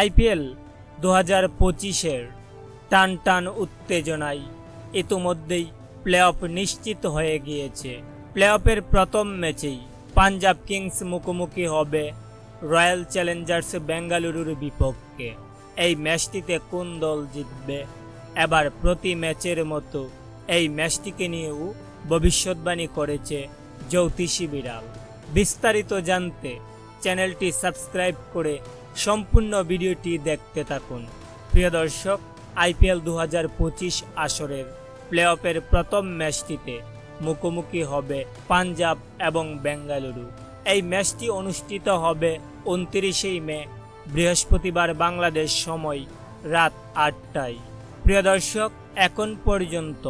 IPL দু হাজার পঁচিশের টান টান উত্তেজনায় ইতোমধ্যেই প্লে অফ নিশ্চিত হয়ে গিয়েছে। প্লে অফের প্রথম ম্যাচেই পাঞ্জাব কিংস মুখোমুখি হবে রয়্যাল চ্যালেঞ্জার্স বেঙ্গালুরুর বিপক্ষে। এই ম্যাচটিতে কোন দল জিতবে? এবার প্রতি ম্যাচের মতো এই ম্যাচটিকে নিয়েও ভবিষ্যৎবাণী করেছে জ্যোতিষী বিড়াল। বিস্তারিত জানতে চ্যানেলটি সাবস্ক্রাইব করে সম্পূর্ণ ভিডিওটি দেখতে থাকুন। প্রিয় দর্শক, আইপিএল দু হাজার পঁচিশ আসরের প্লে অফের প্রথম ম্যাচটিতে মুখোমুখি হবে পাঞ্জাব এবং বেঙ্গালুরু। এই ম্যাচটি অনুষ্ঠিত হবে উনত্রিশেই মে, বৃহস্পতিবার বাংলাদেশ সময় রাত আটটায়। প্রিয় দর্শক, এখন পর্যন্ত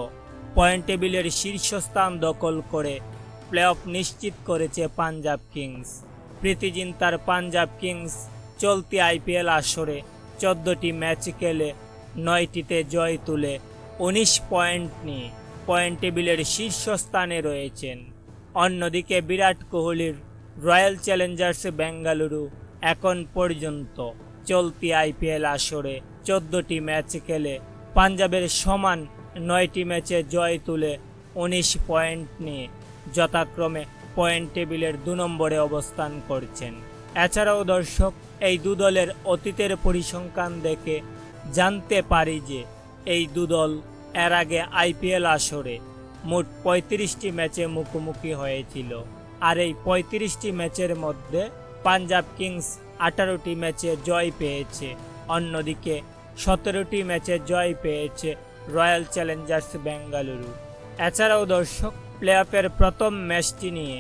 পয়েন্ট টেবিলের শীর্ষস্থান দখল করে প্লে অফ নিশ্চিত করেছে পাঞ্জাব কিংস। প্রীতি জিন্তার পাঞ্জাব কিংস চলতি আইপিএল আসরে চোদ্দটি ম্যাচ খেলে নয়টিতে জয় তুলে উনিশ পয়েন্ট নিয়ে পয়েন্ট টেবিলের শীর্ষস্থানে রয়েছেন। অন্যদিকে বিরাট কোহলির রয়্যাল চ্যালেঞ্জার্স বেঙ্গালুরু এখন পর্যন্ত চলতি আইপিএল আসরে চোদ্দটি ম্যাচ খেলে পাঞ্জাবের সমান নয়টি ম্যাচে জয় তুলে উনিশ পয়েন্ট নিয়ে যথাক্রমে পয়েন্ট টেবিলের দু নম্বরে অবস্থান করছেন। এছাড়াও দর্শক, এই দু দলের অতীতের পরিসংখ্যান দেখে জানতে পারি যে এই দু দল এর আগে আইপিএল আসরে মোট পঁয়ত্রিশটি ম্যাচে মুখোমুখি হয়েছিল। আর এই পঁয়ত্রিশটি ম্যাচের মধ্যে পাঞ্জাব কিংস আঠারোটি ম্যাচে জয় পেয়েছে, অন্যদিকে সতেরোটি ম্যাচে জয় পেয়েছে রয়্যাল চ্যালেঞ্জার্স বেঙ্গালুরু। এছাড়াও দর্শক প্লে অফের প্রথম ম্যাচটি নিয়ে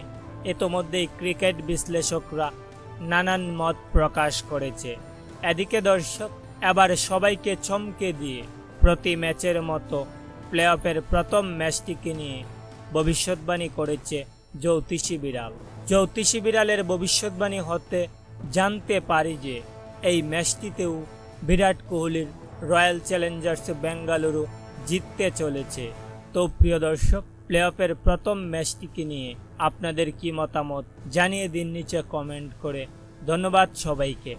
ইতোমধ্যেই ক্রিকেট বিশ্লেষকরা নানান মত প্রকাশ করেছে। এদিকে দর্শক, এবার সবাইকে চমকে দিয়ে প্রতি ম্যাচের মতো প্লে অফের প্রথম ম্যাচটিকে নিয়ে ভবিষ্যৎবাণী করেছে জ্যোতিষী বিড়াল। জ্যোতিষী বিড়ালের ভবিষ্যৎবাণী হতে জানতে পারি যে, এই ম্যাচটিতেও বিরাট কোহলির রয়্যাল চ্যালেঞ্জার্স বেঙ্গালুরু জিততে চলেছে। তো প্রিয় দর্শক প্লে অফের প্রথম ম্যাচটিকে নিয়ে আপনাদের কি মতামত? জানিয়ে দিন নিচে কমেন্ট করে। ধন্যবাদ সবাইকে।